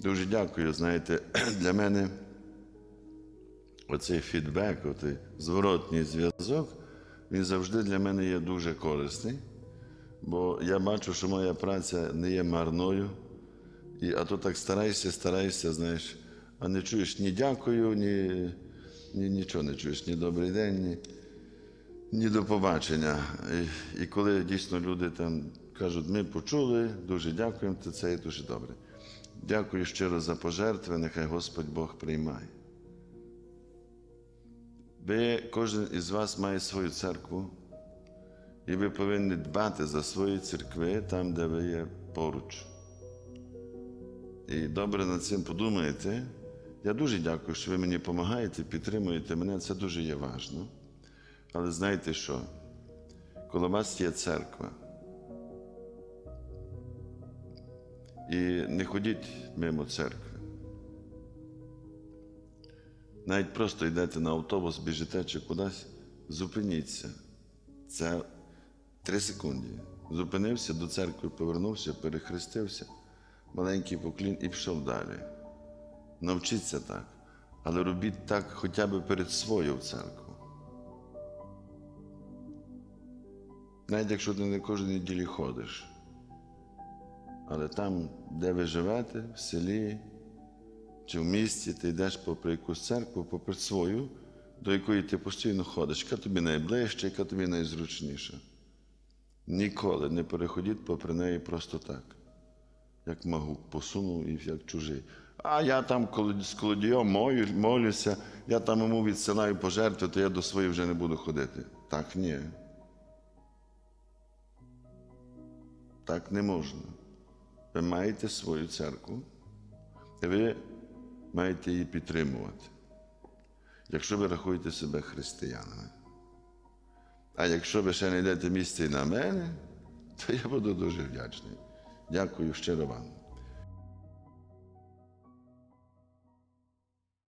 Дуже дякую. Знаєте, для мене оцей фідбек, оцей зворотній зв'язок, він завжди для мене є дуже корисний, бо я бачу, що моя праця не є марною. І, а то так старайся, старайся, знаєш, а не чуєш ні дякую, ні, ні нічого не чуєш, ні добрий день, ні, ні до побачення. І, і коли дійсно люди там кажуть, ми почули, дуже дякуємо, то це є дуже добре. Дякую щиро за пожертви, нехай Господь Бог приймає. Ви, кожен із вас має свою церкву, і ви повинні дбати за свої церкви там, де ви є поруч. І добре над цим подумаєте. Я дуже дякую, що ви мені допомагаєте, підтримуєте мене. Це дуже є важно. Але знаєте що? Коло вас є церква. І не ходіть мимо церкви. Навіть просто йдете на автобус, біжите чи кудись, зупиніться. Це три секунди. Зупинився до церкви, повернувся, перехрестився, маленький поклін і пішов далі. Навчіться так, але робіть так хоча б перед своєю церквою. Навіть якщо ти не кожен неділі ходиш. Але там, де ви живете, в селі чи в місті, ти йдеш попри якусь церкву, попри свою, до якої ти постійно ходиш, яка тобі найближча, яка тобі найзручніша. Ніколи не переходіть попри неї просто так, як магук посунув і як чужий. А я там з колодієм молюся, я там йому відсилаю пожертви, то я до своєї вже не буду ходити. Так ні. Так не можна. Ви маєте свою церкву, і ви маєте її підтримувати, якщо ви рахуєте себе християнами. А якщо ви ще не йдете місце на мене, то я буду дуже вдячний. Дякую щиро вам.